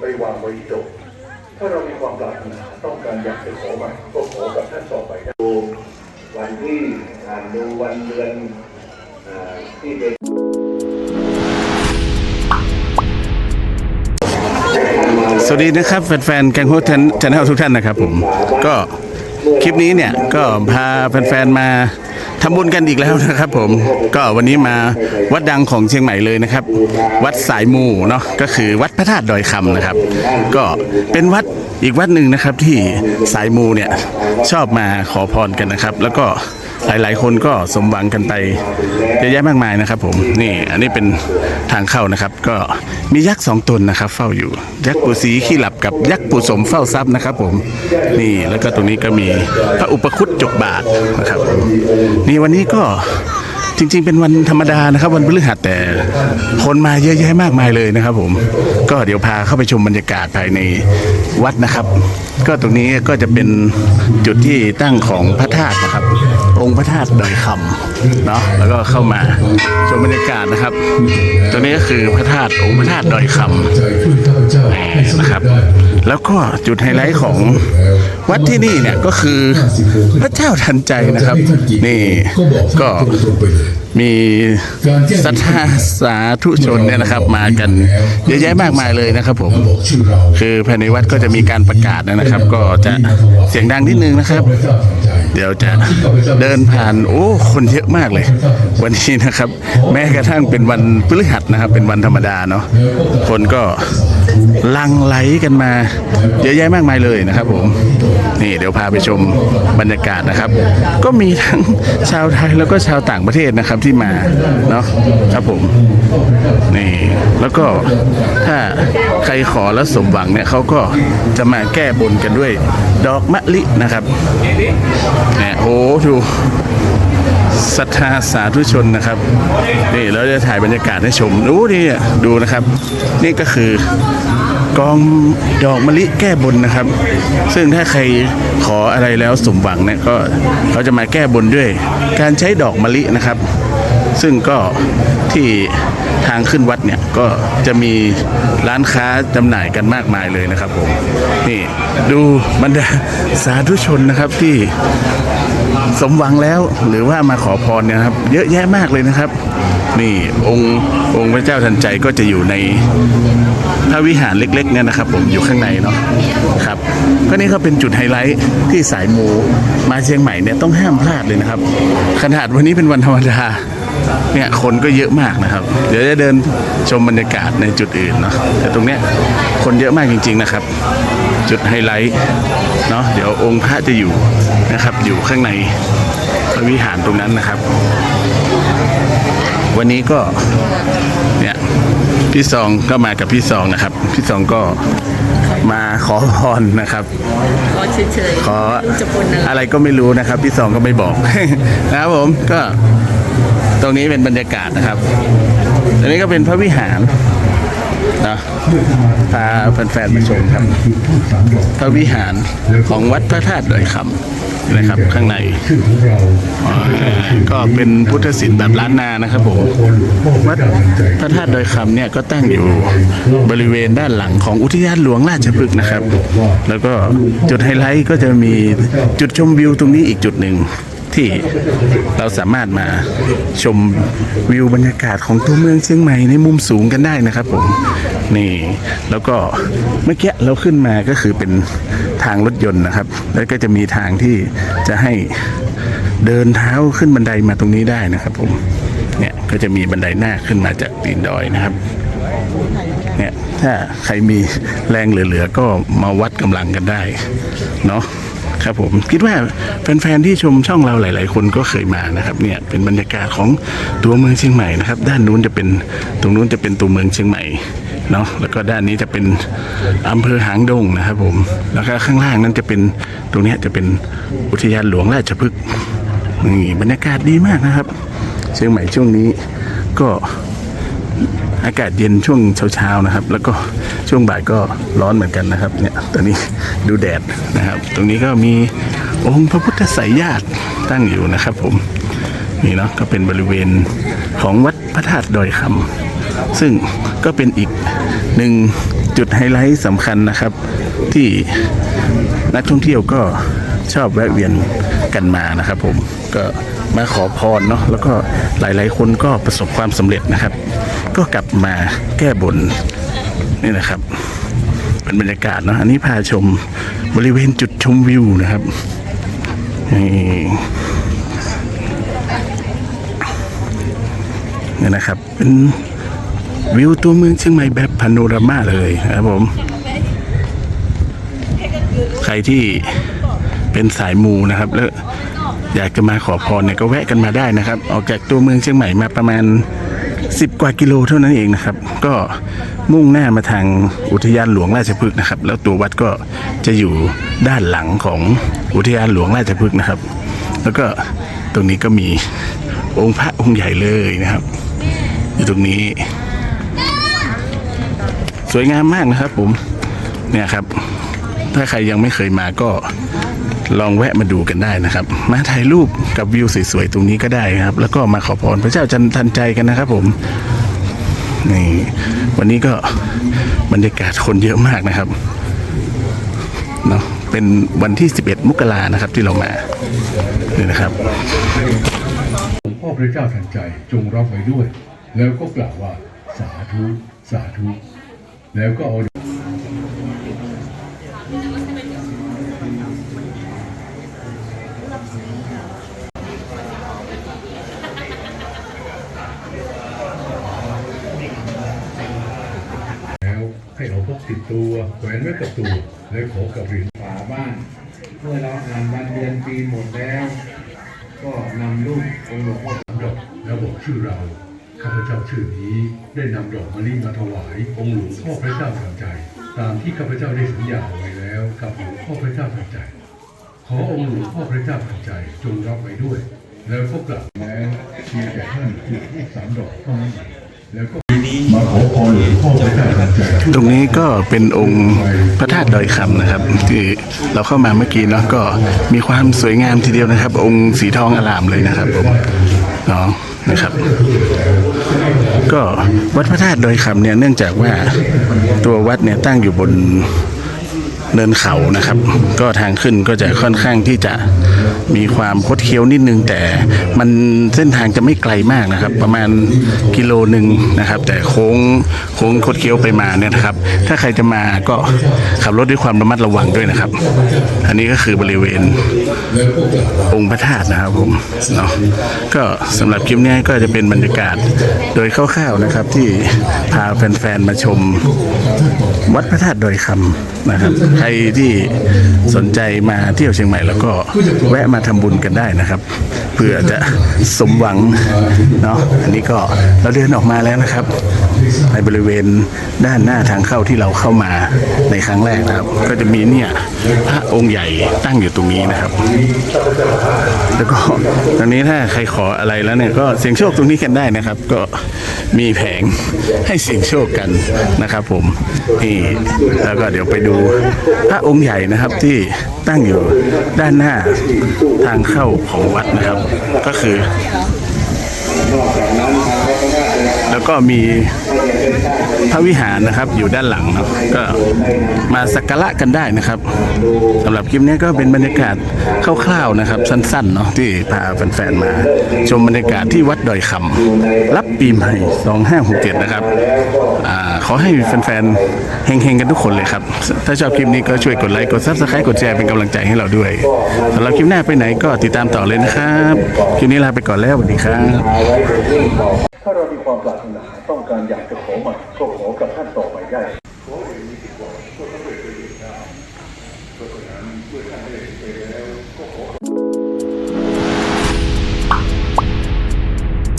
ไปวางไว้จบถ้าเรามีความปรารถนาต้องการอยากจะขอมาก็ขอกับท่านต่อไปได้ดูวันที่อ่านดูวันเดือนอ่าที่เป็นสวัสดีนะครับแฟนๆแกงโฮสชาแนลทุกท่านนะครับผม ก็คลิปนี้เนี่ย ก็พาแฟนๆมา ทำบุญกันอีกแล้วนะครับ ผมก็วันนี้มาวัดดังของเชียงใหม่เลยนะครับ วัดสายมูเนาะก็คือวัดพระธาตุดอยคำนะครับ ก็เป็นวัด อีกวัดหนึ่งนะครับที่สายมูเนี่ยชอบมาขอพรกันนะครับ แล้วก็หลายๆ คนก็สมหวังกันไปเยอะแยะมากมายนะครับ ผมนี่อันนี้เป็นทางเข้านะครับ ก็มียักษ์สองตนนะครับ เฝ้าอยู่ ยักษ์ปู่ศรีขี้หลับกับยักษ์ปู่สมเฝ้าทรัพย์นะครับ ผมนี่แล้วก็ตรงนี้ก็มีพระอุปคุตจกบาทนะครับนี่วันนี้ก็ จริง ๆ เป็นวันธรรมดานะครับ วันพฤหัสแต่คนมาเยอะแยะมากมายเลยนะครับ ผม ก็เดี๋ยวพาเข้าไปชมบรรยากาศภายในวัดนะครับ ก็ตรงนี้ก็จะเป็นจุดที่ตั้งของพระธาตุนะครับ องค์พระธาตุดอยคำเนาะแล้วก็เข้ามาชมบรรยากาศนะครับ ตัวนี้ก็คือพระธาตุองค์พระธาตุดอยคำนะครับ แล้วก็จุดไฮไลท์ของวัดที่นี่เนี่ยก็คือพระเจ้าทันใจนะครับ นี่ก็มีศรัทธาสาธุชนเนี่ยนะครับ มากันเยอะแยะมากมายเลยนะครับผมคือภายในวัดก็จะมีการประกาศนะครับ ก็จะเสียงดังนิดนึงนะครับ เดี๋ยวจะเดินผ่านโอ้คนเยอะมากเลย วันนี้นะครับ แม้กระทั่งเป็นวันพฤหัสนะครับ เป็นวันธรรมดาเนาะคนก็ลังไหลกันมา เยอะแยะมากมายเลยนะครับผมนี่เดี๋ยวพาไปชมบรรยากาศนะครับ ก็มีทั้งชาวไทยแล้วก็ชาวต่างประเทศนะครับที่มาเนาะครับผมนี่แล้วก็ถ้าใครขอแล้วสมหวังเนี่ยเขาก็จะมาแก้บนกันด้วย ดอกมะลินะครับเนี่ยโอ้ดูศรัทธาสาธุชนนะครับนี่เราจะถ่ายบรรยากาศให้ชมดูนี่ดูนะครับ นี่ก็คือกองดอกมะลิแก้บนนะครับ ซึ่งถ้าใครขออะไรแล้วสมหวังเนี่ยก็เขาจะมาแก้บนด้วย การใช้ดอกมะลินะครับ ซึ่งก็ที่ทางขึ้นวัดเนี่ยก็จะมีร้านค้าจำหน่ายกันมากมายเลยนะครับผมนี่ดูบรรดาสาธุชนนะครับที่สมหวังแล้วหรือว่ามาขอพรเนี่ยครับ เยอะแยะมากเลยนะครับ นี่องค์องค์พระเจ้าทันใจก็จะอยู่ในพระวิหารเล็กๆเนี่ยนะครับ ผมอยู่ข้างในเนาะครับก็นี่ก็เป็นจุดไฮไลท์ที่สายมูมาเชียงใหม่เนี่ยต้องห้ามพลาดเลยนะครับ ขนาดวันนี้เป็นวันธรรมดา เนี่ยคนก็เยอะมากนะครับ เดี๋ยวจะเดินชมบรรยากาศในจุดอื่นเนาะแต่ตรงเนี้ยคนเยอะมากจริง ๆนะครับ จุดไฮไลท์เนาะเดี๋ยวองค์พระจะอยู่นะครับ อยู่ข้างในพระวิหารตรงนั้นนะครับ วันนี้ก็เนี่ยพี่ซองก็มากับพี่ซองนะครับ พี่ซองก็มาขอพรนะครับ ขอเฉยๆขอไม่รู้จะบนอะไร อะไรก็ไม่รู้นะครับ พี่สองก็ไม่บอก นะครับผมก็ ตรงนี้เป็นบรรยากาศนะครับตรงนี้ก็เป็นพระวิหารนะพาแฟนๆมาชมครับ พระวิหารของวัดพระธาตุดอยคำนะครับ ข้างในก็เป็นพุทธศิลป์แบบล้านนานะครับผมวัดพระธาตุดอยคำเนี่ยก็ตั้งอยู่บริเวณด้านหลังของอุทยานหลวงราชพฤกษ์นะครับ แล้วก็จุดไฮไลท์ก็จะมีจุดชมวิวตรงนี้อีกจุดหนึ่ง ที่เราสามารถมาชมวิวบรรยากาศของตัวเมืองเชียงใหม่ในมุมสูงกันได้นะครับผมนี่ แล้วก็เมื่อกี้เราขึ้นมาก็คือเป็นทางรถยนต์นะครับ แล้วก็จะมีทางที่จะให้เดินเท้าขึ้นบันไดมาตรงนี้ได้นะครับผมเนี่ยก็จะมีบันไดหน้าขึ้นมาจากตีนดอยนะครับเนี่ยถ้าใครมีแรงเหลือๆก็มาวัดกำลังกันได้เนาะ ครับผมคิดว่าแฟนๆที่ชมช่องเราหลาย ๆ คนก็เคยมานะครับเนี่ยเป็นบรรยากาศของตัวเมืองเชียงใหม่นะครับด้านนู้นจะเป็นตรงนู้นจะเป็นตัวเมืองเชียงใหม่เนาะแล้วก็ด้านนี้จะเป็นอำเภอหางดงนะครับผมแล้วก็ข้างล่างนั้นจะเป็นตรงนี้จะเป็นอุทยานหลวงราชพฤกษ์นี่บรรยากาศดีมากนะครับ เชียงใหม่ช่วงนี้ก็ อากาศเย็นช่วงเช้าๆนะครับ แล้วก็ช่วงบ่ายก็ร้อนเหมือนกันนะครับเนี่ยตอนนี้ดูแดดนะครับ ตรงนี้ก็มีองค์พระพุทธไสยญาติตั้งอยู่นะครับ ผมนี่เนาะก็เป็นบริเวณของวัดพระธาตุดอยคำซึ่งก็เป็นอีกหนึ่งจุดไฮไลท์สำคัญนะครับ ที่นักท่องเที่ยวก็ชอบแวะเวียนกันมานะครับ ผมก็ มาขอพรเนาะแล้วก็หลายๆ คนก็ประสบความสำเร็จนะครับ ก็กลับมาแก้บนนี่นะครับ เป็นบรรยากาศเนาะอันนี้พาชมบริเวณจุดชมวิวนะครับนี่นะครับ เป็นวิวตัวเมืองเชียงใหม่แบบพาโนรามาเลยครับผม ใครที่เป็นสายมูนะครับ แล้ว อยากจะมาขอพรเนี่ยก็แวะกันมาได้นะครับ ออกจากตัวเมืองเชียงใหม่มาประมาณ 10 กว่ากิโลเท่านั้นเองนะครับ ก็มุ่งหน้ามาทางอุทยานหลวงราชพฤกษ์นะครับ แล้วตัววัดก็จะอยู่ด้านหลังของอุทยานหลวงราชพฤกษ์นะครับ แล้วก็ตรงนี้ก็มีองค์พระองค์ใหญ่เลยนะครับ อยู่ตรงนี้ สวยงามมากนะครับผมเนี่ยครับ ถ้าใครยังไม่เคยมาก็ ลองแวะมาดูกันได้นะครับ มาถ่ายรูปกับวิวสวยๆตรงนี้ก็ได้นะครับ แล้วก็มาขอพรพระเจ้าจันทันใจกันนะครับผมนี่วันนี้ก็บรรยากาศคนเยอะมากนะครับเนาะเป็นวันที่ 11 มกรานะครับที่เรามานี่นะครับหลวงพ่อพระเจ้าทันใจจงรับไว้ด้วย แล้วก็กล่าวว่าสาธุ สาธุ แล้วก็เอา แล้วให้เอาพกติดตัว แขวนไว้กับตัวและขอกับเรียนฝาบ้าน เมื่อเราอ่านวันเดือนปีหมดแล้ว ก็นำรูปองค์หลวงพ่อดอกแล้วบอกชื่อเราข้าพเจ้าชื่อนี้ได้นำดอกมะลิมาถวาย องค์หลวงพ่อพระเจ้าทันใจ ตามที่ข้าพเจ้าได้สัญญาไว้แล้ว กับหลวงพ่อพระเจ้าทันใจ ขอองค์หลวงพ่อพระเจ้าทันใจจงรับไว้ด้วย แล้วก็กลับแล้วเพียงแต่ท่านจุดสามดอกเท่านั้นแล้วก็ ตรงนี้ก็เป็นองค์พระธาตุดอยคำนะครับ ที่เราเข้ามาเมื่อกี้เนาะก็มีความสวยงามทีเดียวนะครับ องค์สีทองอลามเลยนะครับผมเนาะนะครับ ก็วัดพระธาตุดอยคำเนี่ยเนื่องจากว่าตัววัดเนี่ยตั้งอยู่บนเนินเขานะครับ ก็ทางขึ้นก็จะค่อนข้างที่จะ มีความคดเคี้ยวนิดนึง แต่มันเส้นทางจะไม่ไกลมากนะครับ ประมาณกิโลหนึ่งนะครับ แต่โค้งโค้งคดเคี้ยวไปมาเนี่ยนะครับ ถ้าใครจะมาก็ขับรถด้วยความระมัดระวังด้วยนะครับ อันนี้ก็คือบริเวณองค์พระธาตุนะครับผมเนาะก็สำหรับคลิปนี้ก็จะเป็นบรรยากาศโดยคร่าวๆนะครับที่พาแฟนๆมาชมวัดพระธาตุดอยคำนะครับ ใครที่สนใจมาเที่ยวเชียงใหม่แล้วก็แวะมาทำบุญกันได้นะครับเพื่อจะสมหวังเนาะอันนี้ก็เราเดินออกมาแล้วนะครับ ในบริเวณด้านหน้าทางเข้าที่เราเข้ามาในครั้งแรกนะครับ ก็จะมีเนี่ยพระองค์ใหญ่ตั้งอยู่ตรงนี้นะครับ แล้วก็ตอนนี้ถ้าใครขออะไรแล้วเนี่ยก็เสี่ยงโชคตรงนี้กันได้นะครับ ก็มีแผงให้เสี่ยงโชคกันนะครับ ผมนี่แล้วก็เดี๋ยวไปดูพระองค์ใหญ่นะครับที่ตั้งอยู่ด้านหน้าทางเข้าของวัดนะครับ ก็คือ แล้วก็มี พระวิหารนะครับอยู่ด้านหลังเนาะก็มาสักการะกันได้นะครับสำหรับคลิปนี้ก็เป็นบรรยากาศคร่าวๆนะครับ สั้นๆเนาะที่พาแฟนๆมาชมบรรยากาศที่วัดดอยคำรับปีใหม่2567 นะครับอขอให้แฟนๆเฮงๆกันทุกคนเลยครับ ถ้าชอบคลิปนี้ก็ช่วยกดไลค์กดซับสไครต์กดแชร์เป็นกำลังใจให้เราด้วยสำหรับคลิปหน้าไปไหนก็ติดตามต่อเลยนะครับ คลิปนี้ลาไปก่อนแล้วสวัสดีครับ